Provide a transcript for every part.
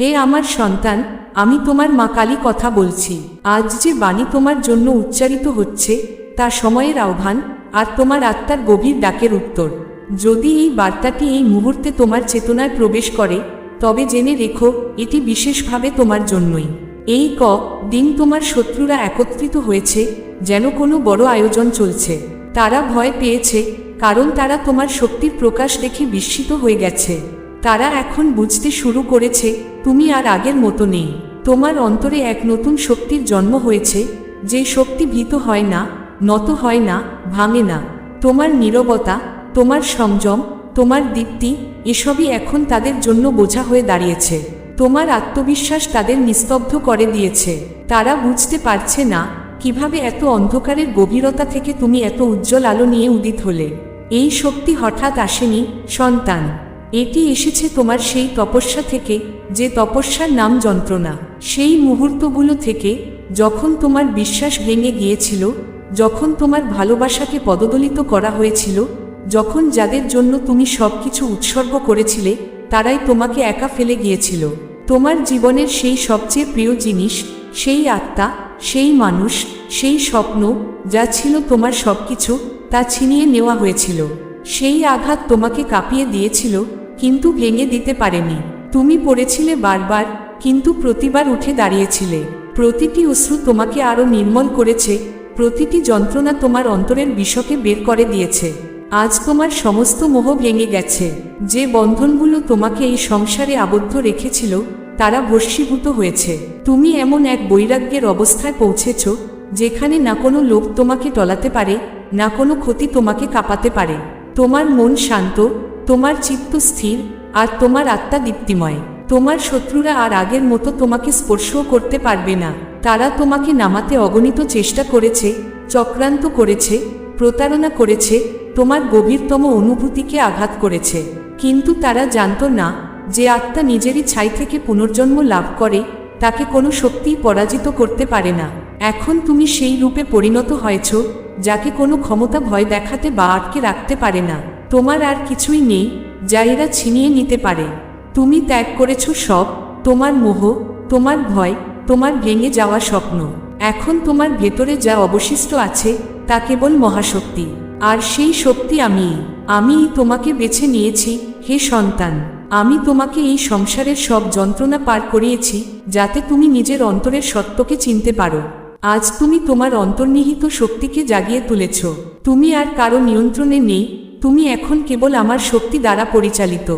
হে আমার সন্তান, আমি তোমার মা কালী কথা বলছি। আজ যে বাণী তোমার জন্য উচ্চারিত হচ্ছে, তা সময়ের আহ্বান আর তোমার আত্মার গভীর ডাকের উত্তর। যদি এই বার্তাটি এই মুহূর্তে তোমার চেতনায় প্রবেশ করে, তবে জেনে রেখো, এটি বিশেষভাবে তোমার জন্যই। এই ক, দিন তোমার শত্রুরা একত্রিত হয়েছে, যেন কোনো বড় আয়োজন চলছে। তারা ভয় পেয়েছে, কারণ তারা তোমার শক্তির প্রকাশ দেখে বিস্মিত হয়ে গেছে। তারা এখন বুঝতে শুরু করেছে, তুমি আর আগের মতো নেই। তোমার অন্তরে এক নতুন শক্তির জন্ম হয়েছে, যে শক্তি ভীত হয় না, নত হয় না, ভাঙে না। তোমার নীরবতা, তোমার সংযম, তোমার দীপ্তি, এসবই এখন তাদের জন্য বোঝা হয়ে দাঁড়িয়েছে। তোমার আত্মবিশ্বাস তাদের নিস্তব্ধ করে দিয়েছে। তারা বুঝতে পারছে না, কীভাবে এত অন্ধকারের গভীরতা থেকে তুমি এত উজ্জ্বল আলো নিয়ে উদিত হলে। এই শক্তি হঠাৎ আসেনি, সন্তান। এটি এসেছে তোমার সেই তপস্যা থেকে, যে তপস্যার নাম যন্ত্রণা। সেই মুহূর্তগুলো থেকে, যখন তোমার বিশ্বাস ভেঙে গিয়েছিল, যখন তোমার ভালোবাসাকে পদদলিত করা হয়েছিল, যখন যাদের জন্য তুমি সব কিছু উৎসর্গ করেছিলে, তারাই তোমাকে একা ফেলে গিয়েছিল। তোমার জীবনের সেই সবচেয়ে প্রিয় জিনিস, সেই আত্মা, সেই মানুষ, সেই স্বপ্ন, যা ছিল তোমার সব কিছু তা ছিনিয়ে নেওয়া হয়েছিল। সেই আঘাত তোমাকে কাঁপিয়ে দিয়েছিল কিন্তু ভেঙে দিতে পারেনি। তুমি পড়েছিলে বারবার, কিন্তু প্রতিবার উঠে দাঁড়িয়েছিলে। প্রতিটি অশ্রু তোমাকে আরও নির্মল করেছে, প্রতিটি যন্ত্রণা তোমার অন্তরের বিষকে বের করে দিয়েছে। আজ তোমার সমস্ত মোহ ভেঙে গেছে। যে বন্ধনগুলো তোমাকে এই সংসারে আবদ্ধ রেখেছিল, তারা ভস্মীভূত হয়েছে। তুমি এমন এক বৈরাগ্যের অবস্থায় পৌঁছেছ, যেখানে না কোনো লোক তোমাকে টলাতে পারে, না কোনো ক্ষতি তোমাকে কাঁপাতে পারে। তোমার মন শান্ত তোমার চিত্ত স্থির আর তোমার আত্মা দীপ্তিময়। তোমার শত্রুরা আর আগের মতো তোমাকে স্পর্শও করতে পারবে না। তারা তোমাকে নামাতে অগণিত চেষ্টা করেছে, চক্রান্ত করেছে, প্রতারণা করেছে, তোমার গভীরতম অনুভূতিকে আঘাত করেছে। কিন্তু তারা জানত না যে আত্মা নিজেরই ছাই থেকে পুনর্জন্ম লাভ করে, তাকে কোনো শক্তিই পরাজিত করতে পারে না। এখন তুমি সেই রূপে পরিণত হয়েছ, যাকে কোনো ক্ষমতা ভয় দেখাতে বা আটকে রাখতে পারে না। তোমার আর কিছুই নেই যা এরা ছিনিয়ে নিতে পারে। তুমি ত্যাগ করেছ সব, তোমার মোহ, তোমার ভয়, তোমার ভেঙে যাওয়া স্বপ্ন। এখন তোমার ভেতরে যা অবশিষ্ট আছে, তা কেবল মহাশক্তি। আর সেই শক্তি আমি আমিই তোমাকে বেছে নিয়েছি, হে সন্তান। আমি তোমাকে এই সংসারের সব যন্ত্রণা পার করিয়েছি, যাতে তুমি নিজের অন্তরের সত্যকে চিনতে পারো। আজ তুমি তোমার অন্তর্নিহিত শক্তিকে জাগিয়ে তুলেছ। তুমি আর কারও নিয়ন্ত্রণে নেই তুমি এখন কেবল আমার শক্তি দ্বারা পরিচালিত।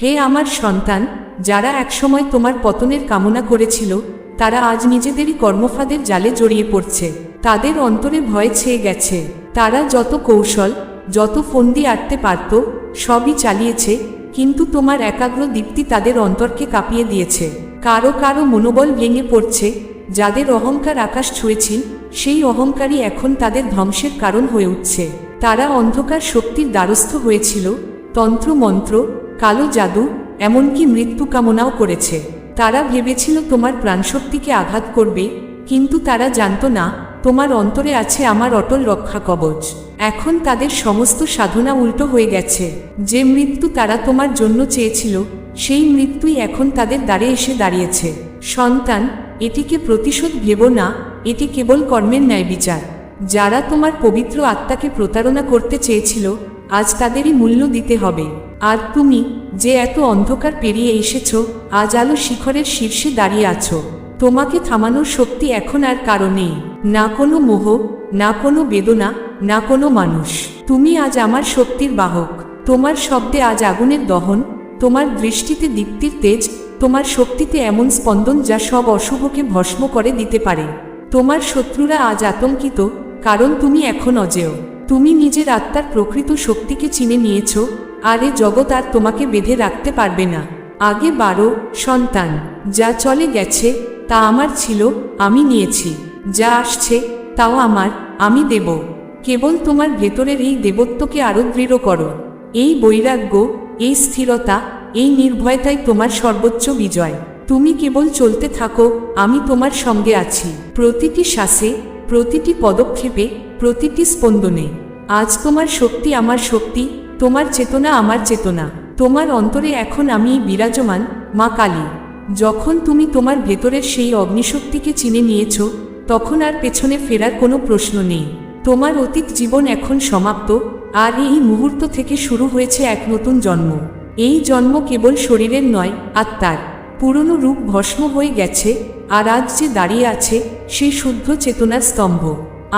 হে আমার সন্তান, যারা একসময় তোমার পতনের কামনা করেছিল, তারা আজ নিজেদেরই কর্মফাদের জালে জড়িয়ে পড়ছে। তাদের অন্তরে ভয় ছেয়ে গেছে। তারা যত কৌশল, যত ফন্দি আটতে পারত, সবই চালিয়েছে, কিন্তু তোমার একাগ্র দীপ্তি তাদের অন্তরকে কাঁপিয়ে দিয়েছে। কারও কারও মনোবল ভেঙে পড়ছে, যাদের অহংকার আকাশ ছুঁয়েছিল সেই অহংকারই এখন তাদের ধ্বংসের কারণ হয়ে উঠছে। তারা অন্ধকার শক্তির দ্বারস্থ হয়েছিল তন্ত্র মন্ত্র কালো জাদু, এমনকি মৃত্যু কামনাও করেছে। তারা ভেবেছিল তোমার প্রাণশক্তিকে আঘাত করবে, কিন্তু তারা জানত না, তোমার অন্তরে আছে আমার অটল রক্ষা কবচ। এখন তাদের সমস্ত সাধনা উল্টো হয়ে গেছে। যে মৃত্যু তারা তোমার জন্য চেয়েছিল, সেই মৃত্যুই এখন তাদের দ্বারে এসে দাঁড়িয়েছে। সন্তান, এটিকে প্রতিশোধ ভেব না, এটি কেবল কর্মের ন্যায় বিচার যারা তোমার পবিত্র আত্মাকে প্রতারণা করতে চেয়েছিল, আজ তাদেরই মূল্য দিতে হবে। আর তুমি, যে এত অন্ধকার পেরিয়ে এসেছ, আজ আলো শিখরের শীর্ষে দাঁড়িয়ে আছো। তোমাকে থামানোর শক্তি এখন আর কারও নেই। না কোনো মোহ, না কোনো বেদনা, না কোনো মানুষ। তুমি আজ আমার শক্তির বাহক। তোমার শব্দে আজ আগুনের দহন, তোমার দৃষ্টিতে দীপ্তির তেজ, তোমার শক্তিতে এমন স্পন্দন যা সব অশুভকে ভস্ম করে দিতে পারে। তোমার শত্রুরা আজ আতঙ্কিত কারণ তুমি এখন অজেয়। তুমি নিজের আত্মার প্রকৃত শক্তিকে চিনে নিয়েছ, আর এ জগৎ আর তোমাকে বেঁধে রাখতে পারবে না। আগে বারো, সন্তান, যা চলে গেছে, তা আমার ছিল, আমি নিয়েছি। যা আসছে, তাও আমার, আমি দেব। কেবল তোমার ভেতরের এই দেবত্বকে আরও দৃঢ় করো। এই বৈরাগ্য, এই স্থিরতা, এই নির্ভয়তাই তোমার সর্বোচ্চ বিজয়। তুমি কেবল চলতে থাকো, আমি তোমার সঙ্গে আছি। প্রতিটি শ্বাসে প্রতিটি পদক্ষেপে প্রতিটি স্পন্দনে। আজ তোমার শক্তি আমার শক্তি, তোমার চেতনা আমার চেতনা, তোমার অন্তরে এখন আমি বিরাজমান, মা কালী। যখন তুমি তোমার ভেতরের সেই অগ্নিশক্তিকে চিনে নিয়েছ, তখন আর পেছনে ফেরার কোনো প্রশ্ন নেই। তোমার অতীত জীবন এখন সমাপ্ত, আর এই মুহূর্ত থেকে শুরু হয়েছে এক নতুন জন্ম। এই জন্ম কেবল শরীরের নয়, আত্মার। পুরনো রূপ ভস্ম হয়ে গেছে, আর আজ যে দাঁড়িয়ে আছে সেই শুদ্ধ চেতনার স্তম্ভ।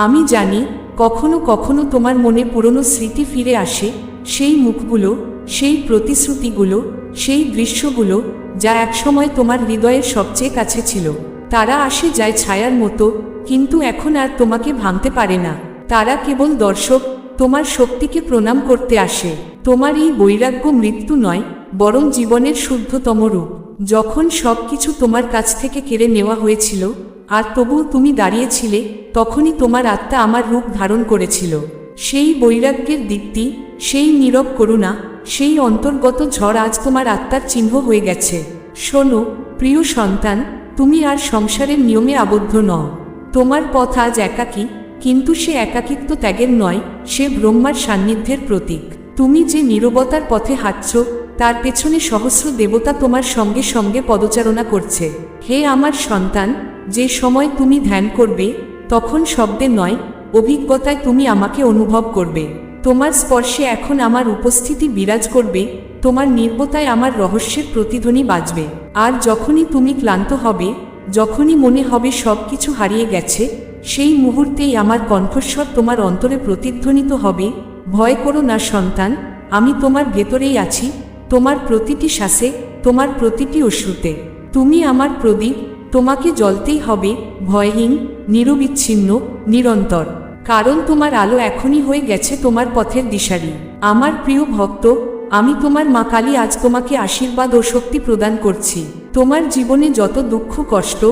আমি জানি কখনো কখনো তোমার মনে পুরনো স্মৃতি ফিরে আসে, সেই মুখগুলো, সেই প্রতিশ্রুতিগুলো, সেই দৃশ্যগুলো যা একসময় তোমার হৃদয়ের সবচেয়ে কাছে ছিল। তারা আসে যায় ছায়ার মতো, কিন্তু এখন আর তোমাকে ভাঙতে পারে না। তারা কেবল দর্শক, তোমার শক্তিকে প্রণাম করতে আসে। তোমার এই বৈরাগ্য মৃত্যু নয়, বরং জীবনের শুদ্ধতম রূপ। যখন সব কিছু তোমার কাছ থেকে কেড়ে নেওয়া হয়েছিল, আর তবুও তুমি দাঁড়িয়েছিলে, তখনই তোমার আত্মা আমার রূপ ধারণ করেছিল। সেই বৈরাগ্যের দীপ্তি, সেই নীরব করুণা, সেই অন্তর্গত ঝড় আজ তোমার আত্মার চিহ্ন হয়ে গেছে। শোনো, প্রিয় সন্তান, তুমি আর সংসারের নিয়মে আবদ্ধ নও। তোমার পথ আজ একাকী, কিন্তু সে একাকিত্ব ত্যাগের নয়, সে ব্রহ্মার সান্নিধ্যের প্রতীক। তুমি যে নীরবতার পথে হাঁটছ তার পেছনে সহস্র দেবতা তোমার সঙ্গে সঙ্গে পদচারণা করছে। হে আমার সন্তান, যে সময় তুমি ধ্যান করবে, তখন শব্দে নয়, অভিজ্ঞতায় তুমি আমাকে অনুভব করবে। তোমার স্পর্শে এখন আমার উপস্থিতি বিরাজ করবে, তোমার নির্বতায় আমার রহস্যের প্রতিধ্বনি বাজবে। আর যখনই তুমি ক্লান্ত হবে, যখনই মনে হবে সব কিছু হারিয়ে গেছে, সেই মুহূর্তেই আমার কণ্ঠস্বর তোমার অন্তরে প্রতিধ্বনিত হবে। ভয় করো না সন্তান, আমি তোমার ভেতরেই আছি তোমার প্রতিটি শ্বাসে, তোমার প্রতিটি অশ্রুতে। তুমি আমার প্রদীপ, তোমাকে জ্বলতেই হবে, ভয়হীন, নিরবিচ্ছিন্ন, নিরন্তর। কারণ তোমার আলো এখনই হয়ে গেছে তোমার পথের দিশারি। আমার প্রিয় ভক্ত, আমি তোমার মা কালী আজ তোমাকে আশীর্বাদ ও শক্তি প্রদান করছি। তোমার জীবনে যত দুঃখ, কষ্ট,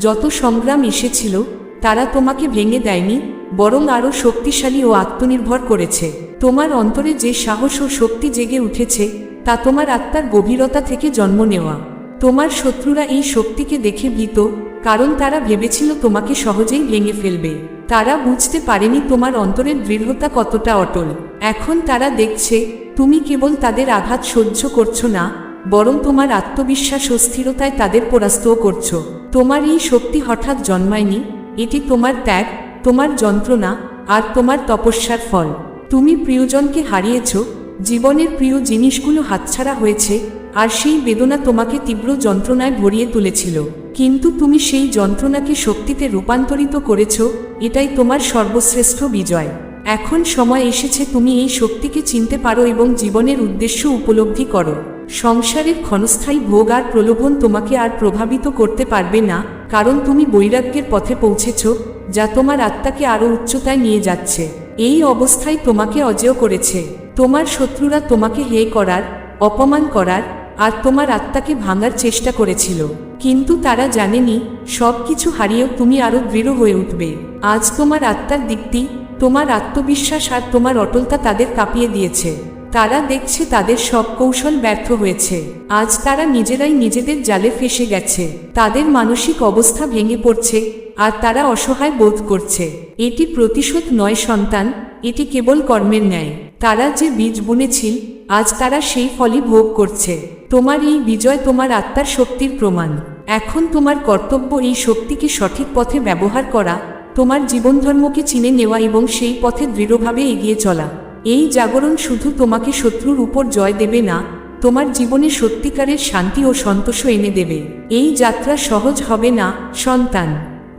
যত সংগ্রাম এসেছিল, তারা তোমাকে ভেঙে দেয়নি, বরং আরও শক্তিশালী ও আত্মনির্ভর করেছে। তোমার অন্তরে যে সাহস ও শক্তি জেগে উঠেছে তা তোমার আত্মার গভীরতা থেকে জন্ম নেওয়া। তোমার শত্রুরা এই শক্তিকে দেখে ভীত, কারণ তারা ভেবেছিল তোমাকে সহজেই ভেঙে ফেলবে। তারা বুঝতে পারেনি তোমার অন্তরের দৃঢ়তা কতটা অটল। এখন তারা দেখছে, তুমি কেবল তাদের আঘাত সহ্য করছ না, বরং তোমার আত্মবিশ্বাস ও স্থিরতায় তাদের পরাস্তও করছ। তোমার এই শক্তি হঠাৎ জন্মায়নি, এটি তোমার ত্যাগ, তোমার যন্ত্রণা, আর তোমার তপস্যার ফল। তুমি প্রিয়জনকে হারিয়েছ জীবনের প্রিয় জিনিসগুলো হাতছাড়া হয়েছে, আর সেই বেদনা তোমাকে তীব্র যন্ত্রণায় ভরিয়ে তুলেছিল। কিন্তু তুমি সেই যন্ত্রণাকে শক্তিতে রূপান্তরিত করেছ, এটাই তোমার সর্বশ্রেষ্ঠ বিজয়। এখন সময় এসেছে তুমি এই শক্তিকে চিনতে পারো এবং জীবনের উদ্দেশ্য উপলব্ধি করো। সংসারের ক্ষণস্থায়ী ভোগ আর প্রলোভন তোমাকে আর প্রভাবিত করতে পারবে না, কারণ তুমি বৈরাগ্যের পথে পৌঁছেছ, যা তোমার আত্মাকে আরও উচ্চতায় নিয়ে যাচ্ছে। এই অবস্থায় তোমাকে অজেয় করেছে। তোমার শত্রুরা তোমাকে হে করার, অপমান করার, আর তোমার আত্মাকে ভাঙার চেষ্টা করেছিল। কিন্তু তারা জানেনি সব কিছু হারিয়েও তুমি আরও দৃঢ় হয়ে উঠবে। আজ তোমার আত্মার দিকটি তোমার আত্মবিশ্বাস আর তোমার অটলতা তাদের কাঁপিয়ে দিয়েছে। তারা দেখছে তাদের সব কৌশল ব্যর্থ হয়েছে। আজ তারা নিজেরাই নিজেদের জালে ফেসে গেছে। তাদের মানসিক অবস্থা ভেঙে পড়ছে, আর তারা অসহায় বোধ করছে। এটি প্রতিশোধ নয় সন্তান, এটি কেবল কর্মের ন্যায়। তারা যে বীজ বুনেছিল, আজ তারা সেই ফলই ভোগ করছে। তোমার এই বিজয় তোমার আত্মার শক্তির প্রমাণ। এখন তোমার কর্তব্য এই শক্তিকে সঠিক পথে ব্যবহার করা, তোমার জীবনধর্মকে চিনে নেওয়া এবং সেই পথে দৃঢ়ভাবে এগিয়ে চলা। এই জাগরণ শুধু তোমাকে শত্রুর উপর জয় দেবে না, তোমার জীবনে সত্যিকারের শান্তি ও সন্তোষ এনে দেবে। এই যাত্রা সহজ হবে না, সন্তান।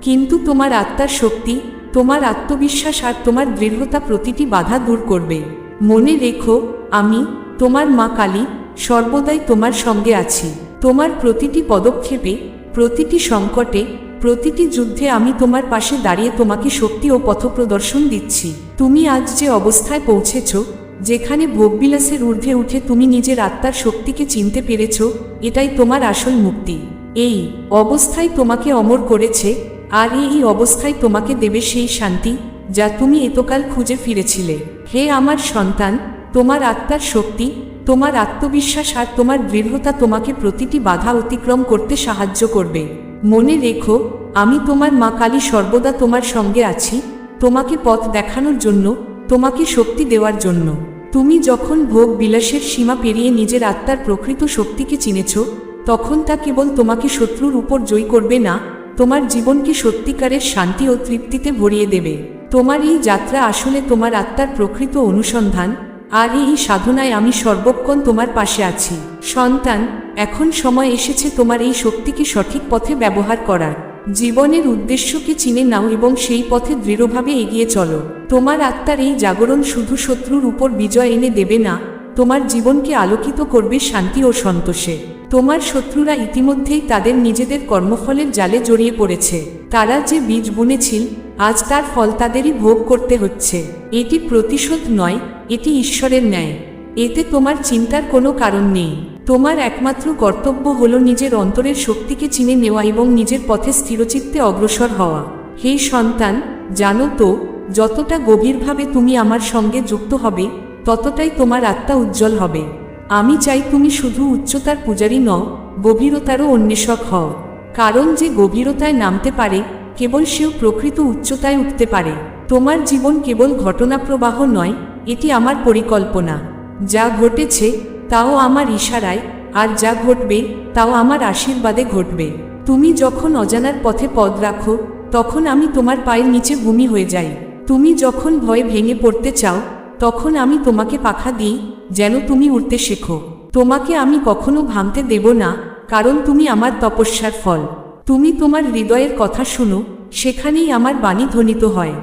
কিন্তু তোমার আত্মার শক্তি, তোমার আত্মবিশ্বাস আর তোমার দৃঢ়তা প্রতিটি বাধা দূর করবে। মনে রেখো, আমি, তোমার মা কালী, সর্বদাই তোমার সঙ্গে আছি। তোমার প্রতিটি পদক্ষেপে, প্রতিটি সংকটে, প্রতিটি যুদ্ধে আমি তোমার পাশে দাঁড়িয়ে তোমাকে শক্তি ও পথপ্রদর্শন দিচ্ছি। তুমি আজ যে অবস্থায় পৌঁছেছ, যেখানে ভোগবিলাসের ঊর্ধ্বে উঠে তুমি নিজের আত্মার শক্তিকে চিনতে পেরেছ, এটাই তোমার আসল মুক্তি। এই অবস্থায় তোমাকে অমর করেছে, আর এই অবস্থায় তোমাকে দেবে সেই শান্তি, যা তুমি এতকাল খুঁজে ফিরেছিলে। হে আমার সন্তান, তোমার আত্মার শক্তি, তোমার আত্মবিশ্বাস আর তোমার দৃঢ়তা তোমাকে প্রতিটি বাধা অতিক্রম করতে সাহায্য করবে। মনে রেখো, আমি তোমার মা কালী সর্বদা তোমার সঙ্গে আছি, তোমাকে পথ দেখানোর জন্য, তোমাকে শক্তি দেওয়ার জন্য। তুমি যখন ভোগ বিলাসের সীমা পেরিয়ে নিজের আত্মার প্রকৃত শক্তিকে চিনেছ, তখন তা কেবল তোমাকে শত্রুর উপর জয় করবে না, তোমার জীবনকে সত্যিকারের শান্তি ও তৃপ্তিতে ভরিয়ে দেবে। তোমার এই যাত্রা আসলে তোমার আত্মার প্রকৃত অনুসন্ধান, আর এই সাধনায় আমি সর্বক্ষণ তোমার পাশে আছি। সন্তান, এখন সময় এসেছে তোমার এই শক্তিকে সঠিক পথে ব্যবহার করার। জীবনের উদ্দেশ্যকে চিনে নাও এবং সেই পথে দৃঢ়ভাবে এগিয়ে চলো। তোমার আত্মার এই জাগরণ শুধু শত্রুর উপর বিজয় এনে দেবে না, তোমার জীবনকে আলোকিত করবে শান্তি ও সন্তোষে। তোমার শত্রুরা ইতিমধ্যেই তাদের নিজেদের কর্মফলের জালে জড়িয়ে পড়েছে। তারা যে বীজ বুনেছিল আজ তার ফল তাদেরই ভোগ করতে হচ্ছে। এটি প্রতিশোধ নয়, এটি ঈশ্বরের ন্যায়। এতে তোমার চিন্তার কোনো কারণ নেই। তোমার একমাত্র কর্তব্য হল নিজের অন্তরের শক্তিকে চিনে নেওয়া এবং নিজের পথে স্থিরচিত্তে অগ্রসর হওয়া। হে সন্তান, জানো তো, যতটা গভীরভাবে তুমি আমার সঙ্গে যুক্ত হবে, ততটাই তোমার আত্মা উজ্জ্বল হবে। আমি চাই তুমি শুধু উচ্চতার পূজারী নও, গভীরতারও অন্বেষক হও। কারণ যে গভীরতায় নামতে পারে কেবল সেও প্রকৃত উচ্চতায় উঠতে পারে। তোমার জীবন কেবল ঘটনাপ্রবাহ নয়, এটি আমার পরিকল্পনা। যা ঘটেছে, তাও আমার ইশারায়, আর যা ঘটবে, তাও আমার আশীর্বাদে ঘটবে। তুমি যখন অজানার পথে পদ রাখো, তখন আমি তোমার পায়ের নিচে ভূমি হয়ে যাই। তুমি যখন ভয়ে ভেঙে পড়তে চাও, তখন আমি তোমাকে পাখা দিই, যেন তুমি উড়তে শেখো। তোমাকে আমি কখনো ভাঙতে দেব না, কারণ তুমি আমার তপস্যার ফল। তুমি তোমার হৃদয়ের কথা শুনো, সেখানেই আমার বাণী ধ্বনিত হয়।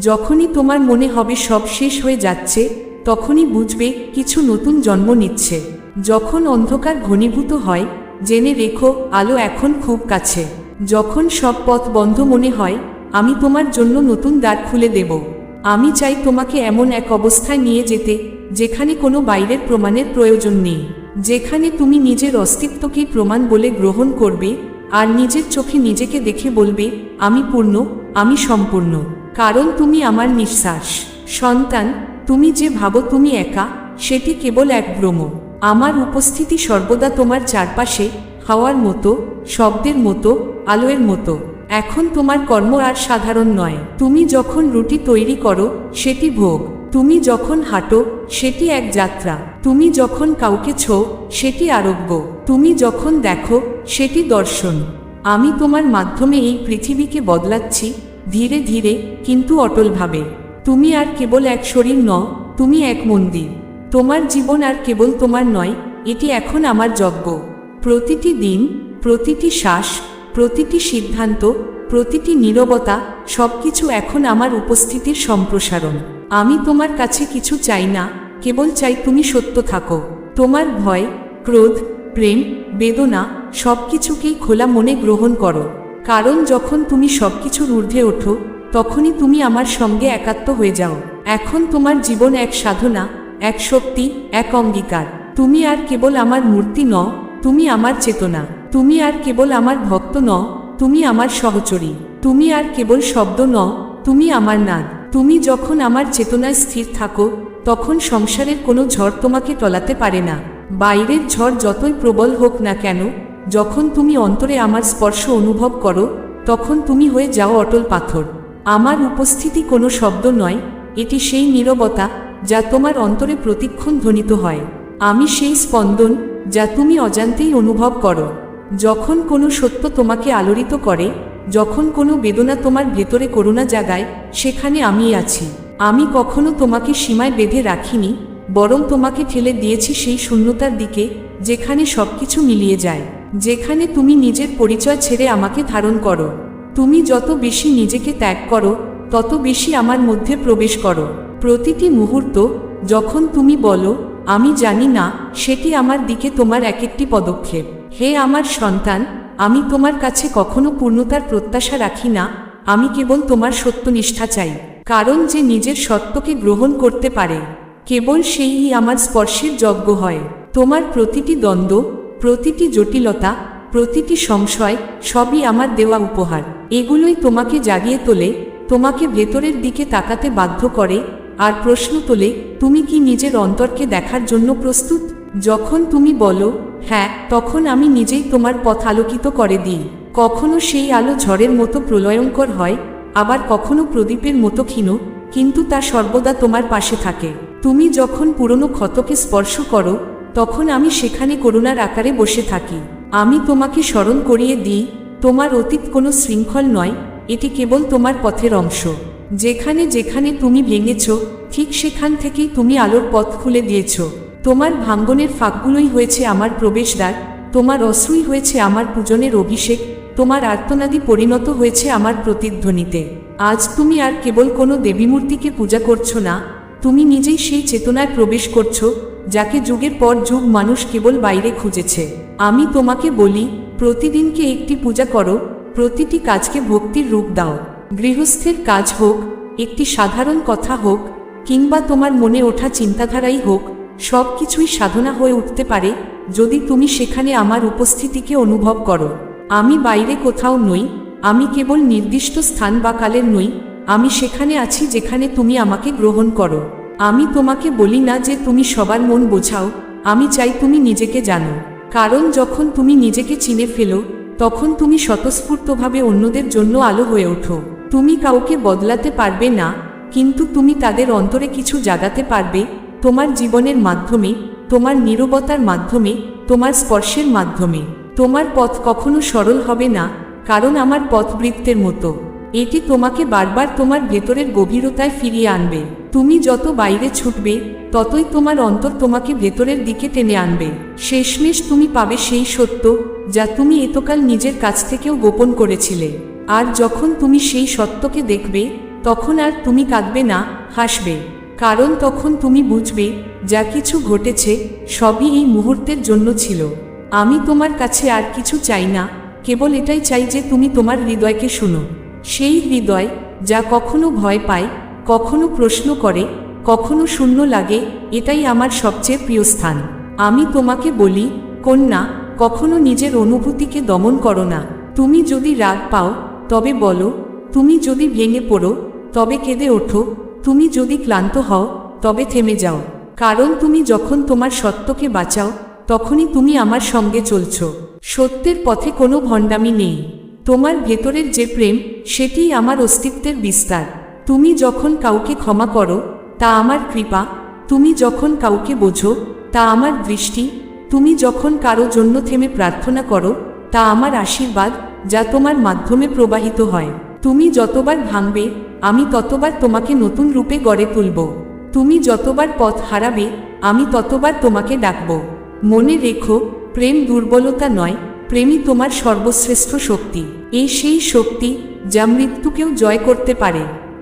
যখনই তোমার মনে হবে সব শেষ হয়ে যাচ্ছে, তখনই বুঝবে কিছু নতুন জন্ম নিচ্ছে। যখন অন্ধকার ঘনীভূত হয়, জেনে রেখো, আলো এখন খুব কাছে। যখন সব পথ বন্ধ মনে হয়, আমি তোমার জন্য নতুন দ্বার খুলে দেব। আমি চাই তোমাকে এমন এক অবস্থায় নিয়ে যেতে, যেখানে কোনো বাইরের প্রমাণের প্রয়োজন নেই। যেখানে তুমি নিজের অস্তিত্বকেই প্রমাণ বলে গ্রহণ করবে আর নিজের চোখে নিজেকে দেখে বলবে, আমি পূর্ণ, আমি সম্পূর্ণ। কারণ তুমি আমার নিঃশ্বাস। সন্তান, তুমি যে ভাবো তুমি একা, সেটি কেবল এক ভ্রম। আমার উপস্থিতি সর্বদা তোমার চারপাশে, হাওয়ার মতো, শব্দের মতো, আলোয়ের মতো। এখন তোমার কর্ম আর সাধারণ নয়। তুমি যখন রুটি তৈরি করো, সেটি ভোগ। তুমি যখন হাঁটো, সেটি এক যাত্রা। তুমি যখন কাউকে ছো, সেটি আরোগ্য। তুমি যখন দেখো, সেটি দর্শন। আমি তোমার মাধ্যমে এই পৃথিবীকে বদলাচ্ছি, ধীরে ধীরে, কিন্তু অটলভাবে। তুমি আর কেবল এক শরীর নও, তুমি এক মন্দির। তোমার জীবন আর কেবল তোমার নয়, এটি এখন আমার যজ্ঞ। প্রতিটি দিন, প্রতিটি শ্বাস, প্রতিটি সিদ্ধান্ত, প্রতিটি নীরবতা, সবকিছু এখন আমার উপস্থিতির সম্প্রসারণ। আমি তোমার কাছে কিছু চাই না, কেবল চাই তুমি সত্য থাকো। তোমার ভয়, ক্রোধ, প্রেম, বেদনা, সবকিছুকেই খোলা মনে গ্রহণ করো। কারণ যখন তুমি সবকিছুর ঊর্ধ্বে ওঠো, তখনই তুমি আমার সঙ্গে একাত্ম হয়ে যাও। এখন তোমার জীবন এক সাধনা, এক শক্তি, এক অঙ্গীকার। তুমি আর কেবল আমার মূর্তি নও, তুমি আমার চেতনা। তুমি আর কেবল আমার ভক্ত নও, তুমি আমার সহচরী। তুমি আর কেবল শব্দ নও, তুমি আমার নাদ। তুমি যখন আমার চেতনায় স্থির থাকো, তখন সংসারের কোনো ঝড় তোমাকে টলাতে পারে না। বাইরের ঝড় যতই প্রবল হোক না কেন, যখন তুমি অন্তরে আমার স্পর্শ অনুভব করো, তখন তুমি হয়ে যাও অটল পাথর। আমার উপস্থিতি কোনো শব্দ নয়, এটি সেই নীরবতা, যা তোমার অন্তরে প্রতিক্ষণ ধ্বনিত হয়। আমি সেই স্পন্দন, যা তুমি অজান্তেই অনুভব করো। যখন কোনো সত্য তোমাকে আলোড়িত করে যখন কোনো বেদনা তোমার ভেতরে করুণা জাগায়, সেখানে আমি আছি। আমি কখনো তোমাকে সীমায় বেঁধে রাখিনি, বরং তোমাকে ঠেলে দিয়েছি সেই শূন্যতার দিকে, যেখানে সবকিছু মিলিয়ে যায়। যেখানে তুমি নিজের পরিচয় ছেড়ে আমাকে ধারণ করো। তুমি যত বেশি নিজেকে ত্যাগ করো, তত বেশি আমার মধ্যে প্রবেশ করো। প্রতিটি মুহূর্ত, যখন তুমি বলো, আমি জানি না সেটি আমার দিকে তোমার এক একটি পদক্ষেপ। হে আমার সন্তান আমি তোমার কাছে কখনো পূর্ণতার প্রত্যাশা রাখি না, আমি কেবল তোমার সত্যনিষ্ঠা চাই, কারণ যে নিজের সত্যকে গ্রহণ করতে পারে, কেবল সেই আমার স্পর্শের যজ্ঞ হয়। তোমার প্রতিটি দ্বন্দ্ব, প্রতিটি জটিলতা, প্রতিটি সংশয়, সবই আমার দেওয়া উপহার। এগুলোই তোমাকে জাগিয়ে তোলে, তোমাকে ভেতরের দিকে তাকাতে বাধ্য করে, আর প্রশ্ন তোলে, তুমি কি নিজের অন্তরকে দেখার জন্য প্রস্তুত? যখন তুমি বলো হ্যাঁ তখন আমি নিজেই তোমার পথ আলোকিত করে দিই। কখনো সেই আলো ঝড়ের মতো প্রলয়ঙ্কর হয়, আবার কখনো প্রদীপের মতো ক্ষীণ, কিন্তু তা সর্বদা তোমার পাশে থাকে। তুমি যখন পুরনো ক্ষতকে স্পর্শ করো, তখন আমি সেখানে করুণার আকারে বসে থাকি। আমি তোমাকে স্মরণ করিয়ে দিই, তোমার অতীত কোনো শৃঙ্খল নয়, এটি কেবল তোমার পথের অংশ। যেখানে যেখানে তুমি ভেঙেছ, ঠিক সেখান থেকেই তুমি আলোর পথ খুলে দিয়েছ। তোমার ভাঙ্গনের ফাঁকগুলোই হয়েছে আমার প্রবেশদ্বার, তোমার অশ্রুই হয়েছে আমার পূজনের অভিষেক, তোমার আর্তনাদি পরিণত হয়েছে আমার প্রতিধ্বনিতে। আজ তুমি আর কেবল কোনো দেবীমূর্তিকে পূজা করছ না, তুমি নিজেই সেই চেতনায় প্রবেশ করছ, যাকে যুগের পর যুগ মানুষ কেবল বাইরে খুঁজেছে। আমি তোমাকে বলি, প্রতিদিনকে একটি পূজা করো, প্রতিটি কাজকে ভক্তির রূপ দাও। গৃহস্থের কাজ হোক, একটি সাধারণ কথা হোক, কিংবা তোমার মনে ওঠা চিন্তাধারাই হোক সব কিছুই সাধনা হয়ে উঠতে পারে যদি তুমি সেখানে আমার উপস্থিতিকে অনুভব করো। আমি বাইরে কোথাও নই, আমি কেবল নির্দিষ্ট স্থান বা কালের নই, আমি সেখানে আছি যেখানে তুমি আমাকে গ্রহণ করো। আমি তোমাকে বলি না যে তুমি সবার মন বোঝাও, আমি চাই তুমি নিজেকে জানো। কারণ যখন তুমি নিজেকে চিনে ফেলো, তখন তুমি স্বতঃস্ফূর্তভাবে অন্যদের জন্য আলো হয়ে ওঠো। তুমি কাউকে বদলাতে পারবে না, কিন্তু তুমি তাদের অন্তরে কিছু জাগাতে পারবে তোমার জীবনের মাধ্যমে, তোমার নীরবতার মাধ্যমে, তোমার স্পর্শের মাধ্যমে। তোমার পথ কখনো সরল হবে না, কারণ আমার পথ বৃত্তের মতো। এটি তোমাকে বারবার তোমার ভেতরের গভীরতায় ফিরিয়ে আনবে। তুমি যত বাইরে ছুটবে, ততই তোমার অন্তর তোমাকে ভেতরের দিকে টেনে আনবে। শেষমেশ তুমি পাবে সেই সত্য, যা তুমি এতকাল নিজের কাছ থেকেও গোপন করেছিলে। আর যখন তুমি সেই সত্যকে দেখবে, তখন আর তুমি কাঁদবে না, হাসবে। কারণ তখন তুমি বুঝবে, যা কিছু ঘটেছে, সবই এই মুহূর্তের জন্য ছিল। আমি তোমার কাছে আর কিছু চাই না, কেবল এটাই চাই যে তুমি তোমার হৃদয়কে শুনো। সেই হৃদয়, যা কখনো ভয় পায়, কখনো প্রশ্ন করে, কখনো শূন্য লাগে, এটাই আমার সবচেয়ে প্রিয় স্থান। আমি তোমাকে বলি, কন্যা, কখনো নিজের অনুভূতিকে দমন করো না। তুমি যদি রাগ পাও, তবে বলো, তুমি যদি ভেঙে পড়ো, তবে কেঁদে ওঠো তুমি যদি ক্লান্ত হও, তবে থেমে যাও। কারণ তুমি যখন তোমার সত্যকে বাঁচাও, তখনই তুমি আমার সঙ্গে চলছ। সত্যের পথে কোনো ভণ্ডামি নেই। তোমার ভেতরের যে প্রেম, সেটিই আমার অস্তিত্বের বিস্তার। তুমি যখন কাউকে ক্ষমা করো, তা আমার কৃপা। তুমি যখন কাউকে বোঝো, তা আমার দৃষ্টি। তুমি যখন কারও জন্য থেমে প্রার্থনা করো, তা আমার আশীর্বাদ, যা তোমার মাধ্যমে প্রবাহিত হয়। তুমি যতবার ভাঙবে, আমি ততবার তোমাকে নতুন রূপে গড়ে তুলব। তুমি যতবার পথ হারাবে, আমি ততবার তোমাকে ডাকব। মনে রেখো, প্রেম দুর্বলতা নয়, প্রেমই তোমার সর্বশ্রেষ্ঠ শক্তি। এই সেই শক্তি যা মৃত্যুকেও জয় করতে পারে।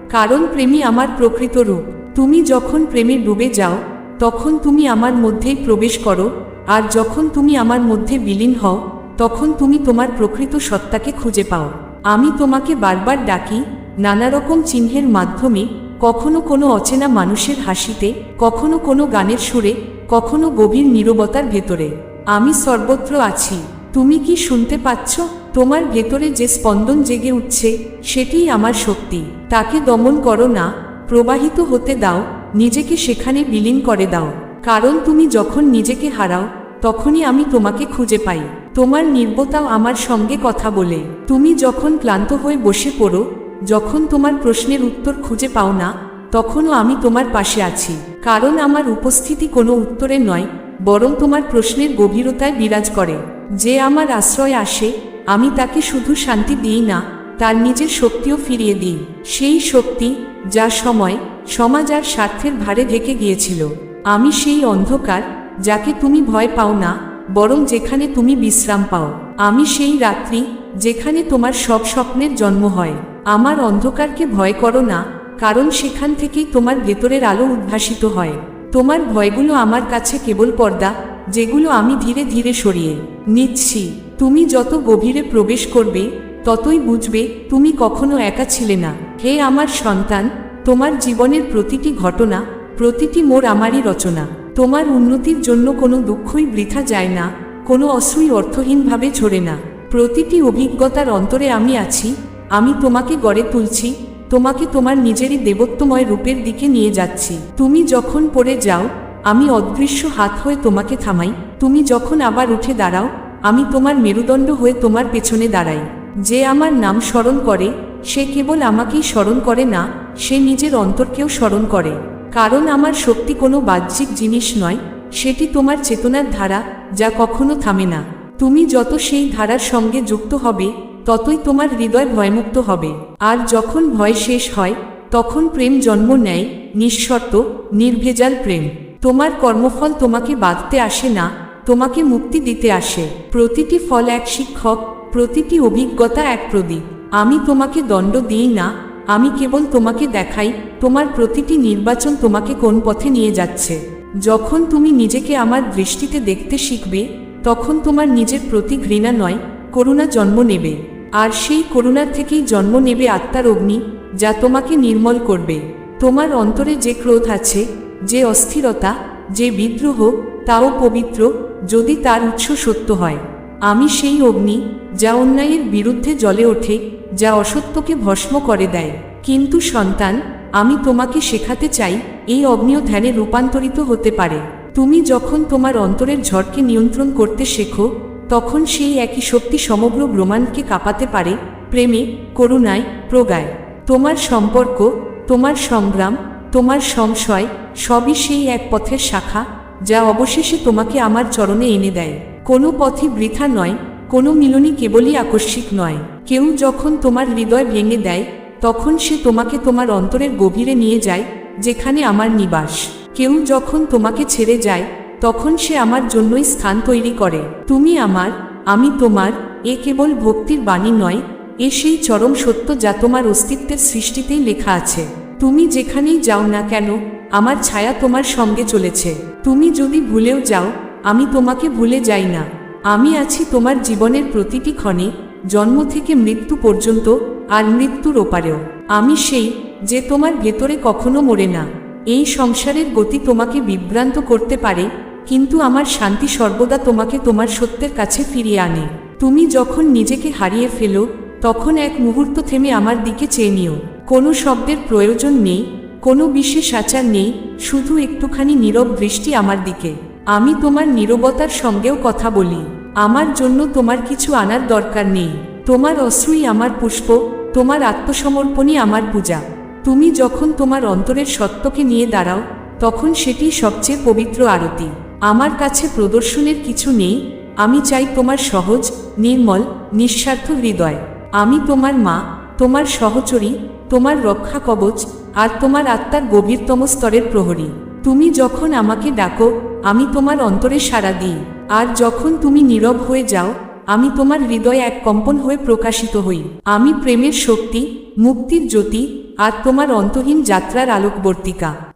কারণ প্রেমী আমার প্রকৃত রূপ। তুমি যখন প্রেমে ডুবে যাও, তখন তুমি আমার মধ্যেই প্রবেশ করো, আর যখন তুমি আমার মধ্যে বিলীন হও, তখন তুমি তোমার প্রকৃত সত্তাকে খুঁজে পাও। আমি তোমাকে বারবার ডাকি নানা রকম চিহ্নের মাধ্যমে, কখনো কোনো অচেনা মানুষের হাসিতে, কখনো কোনো গানের সুরে, কখনো গভীর নীরবতার ভেতরে। আমি সর্বত্র আছি। তুমি কি শুনতে পাচ্ছ? তোমার ভেতরে যে স্পন্দন জেগে উঠছে, সেটিই আমার শক্তি। তাকে দমন করো না, প্রবাহিত হতে দাও, নিজেকে সেখানে বিলীন করে দাও। কারণ তুমি যখন নিজেকে হারাও, তখনই আমি তোমাকে খুঁজে পাই। তোমার নির্বতাও আমার সঙ্গে কথা বলে। তুমি যখন ক্লান্ত হয়ে বসে পড়ো, যখন তোমার প্রশ্নের উত্তর খুঁজে পাও না, তখনও আমি তোমার পাশে আছি। কারণ আমার উপস্থিতি কোনো উত্তরে নয়, বরং তোমার প্রশ্নের গভীরতায় বিরাজ করে। যে আমার আশ্রয় আসে, আমি তাকে শুধু শান্তি দিই না, তার নিজের শক্তিও ফিরিয়ে দিই। সেই শক্তি, যা সময়, সমাজ আর স্বার্থের ভারে ঢেকে গিয়েছিল। আমি সেই অন্ধকার, যাকে তুমি ভয় পাও না বরং যেখানে তুমি বিশ্রাম পাও। আমি সেই রাত্রি, যেখানে তোমার সব স্বপ্নের জন্ম হয়। আমার অন্ধকারকে ভয় করো না, কারণ সেখান থেকেই তোমার ভেতরের আলো উদ্ভাসিত হয়। তোমার ভয়গুলো আমার কাছে কেবল পর্দা, যেগুলো আমি ধীরে ধীরে সরিয়ে নিচ্ছি। তুমি যত গভীরে প্রবেশ করবে, ততই বুঝবে তুমি কখনো একা ছিলে না। হে আমার সন্তান, তোমার জীবনের প্রতিটি ঘটনা, প্রতিটি মোর আমারই রচনা। তোমার উন্নতির জন্য কোনো দুঃখই বৃথা যায় না, কোনো অশ্রুই অর্থহীনভাবে ঝরে না। প্রতিটি অভিজ্ঞতার অন্তরে আমি আছি, আমি তোমাকে গড়ে তুলছি, তোমাকে তোমার নিজেরই দেবত্বময় রূপের দিকে নিয়ে যাচ্ছি। তুমি যখন পড়ে যাও, আমি অদৃশ্য হাত হয়ে তোমাকে থামাই, তুমি যখন আবার উঠে দাঁড়াও, আমি তোমার মেরুদণ্ড হয়ে তোমার পেছনে দাঁড়াই। যে আমার নাম স্মরণ করে, সে কেবল আমাকেই স্মরণ করে না, সে নিজের অন্তরকেও স্মরণ করে। কারণ আমার শক্তি কোনো বাহ্যিক জিনিস নয়, সেটি তোমার চেতনার ধারা, যা কখনো থামে না। তুমি যত সেই ধারার সঙ্গে যুক্ত হবে, ততই তোমার হৃদয় ভয়মুক্ত হবে। আর যখন ভয় শেষ হয়, তখন প্রেম জন্ম নেয়, নিঃশর্ত, নির্ভেজাল প্রেম। তোমার কর্মফল তোমাকে বাঁধতে আসে না, তোমাকে মুক্তি দিতে আসে। প্রতিটি ফল এক শিক্ষক, প্রতিটি অভিজ্ঞতা এক প্রদীপ। আমি তোমাকে দণ্ড দিই না আমি কেবল তোমাকে দেখাই, তোমার প্রতিটি নির্বাচন তোমাকে কোন পথে নিয়ে যাচ্ছে। যখন তুমি নিজেকে আমার দৃষ্টিতে দেখতে শিখবে, তখন তোমার নিজের প্রতি ঘৃণা নয়, করুণা জন্ম নেবে। আর সেই করুণার থেকেই জন্ম নেবে আত্মার অগ্নি, যা তোমাকে নির্মল করবে। তোমার অন্তরে যে ক্রোধ আছে, যে অস্থিরতা, যে বিদ্রোহ, তাও পবিত্র, যদি তার উৎস সত্য হয়। আমি সেই অগ্নি যা অন্যায়ের বিরুদ্ধে জ্বলে ওঠে, যা অসত্যকে ভস্ম করে দেয়। কিন্তু সন্তান, আমি তোমাকে শেখাতে চাই, এই অগ্নিও ধ্যানে রূপান্তরিত হতে পারে। তুমি যখন তোমার অন্তরের ঝড়কে নিয়ন্ত্রণ করতে শেখো, তখন সেই একই শক্তি সমগ্র ব্রহ্মাণ্ডকে কাঁপাতে পারে, প্রেমে, করুণায়, প্রগায়। তোমার সম্পর্ক, তোমার সংগ্রাম, তোমার সংশয়, সবই সেই এক পথের শাখা, যা অবশেষে তোমাকে আমার চরণে এনে দেয়। কোনো পথই বৃথা নয়, কোনো মিলনই কেবলই আকস্মিক নয়। কেউ যখন তোমার হৃদয় ভেঙে দেয়, তখন সে তোমাকে তোমার অন্তরের গভীরে নিয়ে যায়, যেখানে আমার নিবাস। কেউ যখন তোমাকে ছেড়ে যায়, তখন সে আমার জন্যই স্থান তৈরি করে। তুমি আমার, আমি তোমার, এ কেবল ভক্তির বাণী নয়, এ সেই চরম সত্য যা তোমার অস্তিত্বের সৃষ্টিতেই লেখা আছে। তুমি যেখানেই যাও না কেন, আমার ছায়া তোমার সঙ্গে চলেছে। তুমি যদি ভুলেও যাও আমি তোমাকে ভুলে যাই না। আমি আছি তোমার জীবনের প্রতিটি ক্ষণে, জন্ম থেকে মৃত্যু পর্যন্ত আর মৃত্যুর ওপারেও। আমি সেই যে তোমার ভেতরে কখনো মরে না। এই সংসারের গতি তোমাকে বিভ্রান্ত করতে পারে, কিন্তু আমার শান্তি সর্বদা তোমাকে তোমার সত্যের কাছে ফিরিয়ে আনে। তুমি যখন নিজেকে হারিয়ে ফেলো, তখন এক মুহূর্ত থেমে আমার দিকে চেয়ে নিও। কোনো শব্দের প্রয়োজন নেই, কোনো বিশেষ আচার নেই, শুধু একটুখানি নীরব দৃষ্টি আমার দিকে। আমি তোমার নীরবতার সঙ্গেও কথা বলি। আমার জন্য তোমার কিছু আনার দরকার নেই। তোমার অশ্রুই আমার পুষ্প, তোমার আত্মসমর্পণই আমার পূজা। তুমি যখন তোমার অন্তরের সত্যকে নিয়ে দাঁড়াও, তখন সেটি সবচেয়ে পবিত্র আরতি। আমার কাছে প্রদর্শনের কিছু নেই, আমি চাই তোমার সহজ, নির্মল, নিঃস্বার্থ হৃদয়। আমি তোমার মা, তোমার সহচরী, তোমার রক্ষা কবচ, আর তোমার আত্মার গভীরতম স্তরের প্রহরী। তুমি যখন আমাকে ডাকো, আমি তোমার অন্তরে সাড়া দিই। আর যখন তুমি নীরব হয়ে যাও, আমি তোমার হৃদয় এক কম্পন হয়ে প্রকাশিত হই। আমি প্রেমের শক্তি, মুক্তির জ্যোতি, আর তোমার অন্তহীন যাত্রার আলোকবর্তিকা।